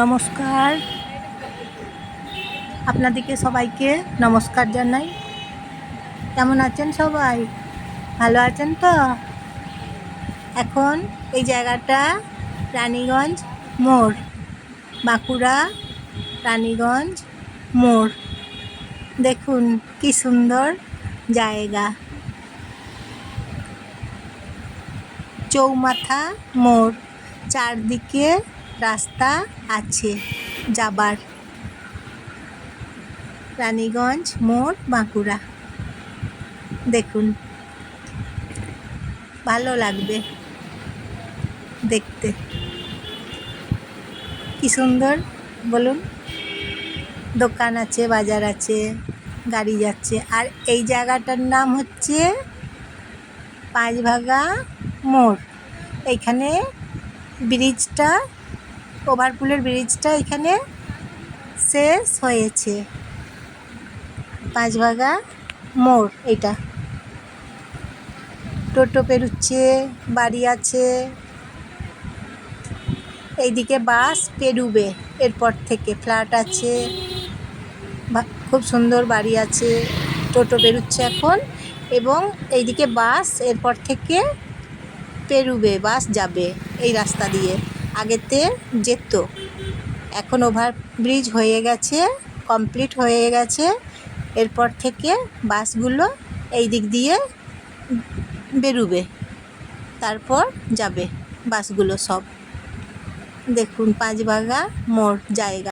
নমস্কার। আপনাদেরকে সবাইকে নমস্কার জানাই। কেমন আছেন সবাই? ভালো আছেন তো? এখন এই জায়গাটা রানীগঞ্জ মোড়, বাঁকুড়া রানীগঞ্জ মোড়। দেখুন কি সুন্দর জায়গা। চৌমাথা মোড়, চারদিকে রাস্তা আছে যাবার। রানীগঞ্জ মোড় বাঁকুড়া। দেখুন। ভালো লাগবে দেখতে। কি সুন্দর, বলুন। দোকান আছে, বাজার আছে, গাড়ি যাচ্ছে। আর এই জায়গাটার নাম হচ্ছে পাঁচভাগা মোড়। এইখানে ব্রিজটা ওভারপুলের ব্রিজটা এখানে শেষ হয়েছে। পাঁচভাগা মোড় এটা। টোটো পেরুচ্ছে, বাড়ি আছে। এইদিকে বাস পেরুবে এরপর থেকে। ফ্ল্যাট আছে খুব সুন্দর বাড়ি আছে, টোটো বেরুচ্ছে এখন এবং এইদিকে বাস এরপর থেকে পেরুবে, বাস যাবে এই রাস্তা দিয়ে। আগেতে যেত। এখন ওভারব্রিজ হয়ে গেছে কমপ্লিট হয়ে গেছে। এরপর থেকে বাসগুলো এই দিক দিয়ে বেরুবে, তারপর যাবে বাসগুলো সব। দেখুন, পাঁচবাগা মোড় জায়গা।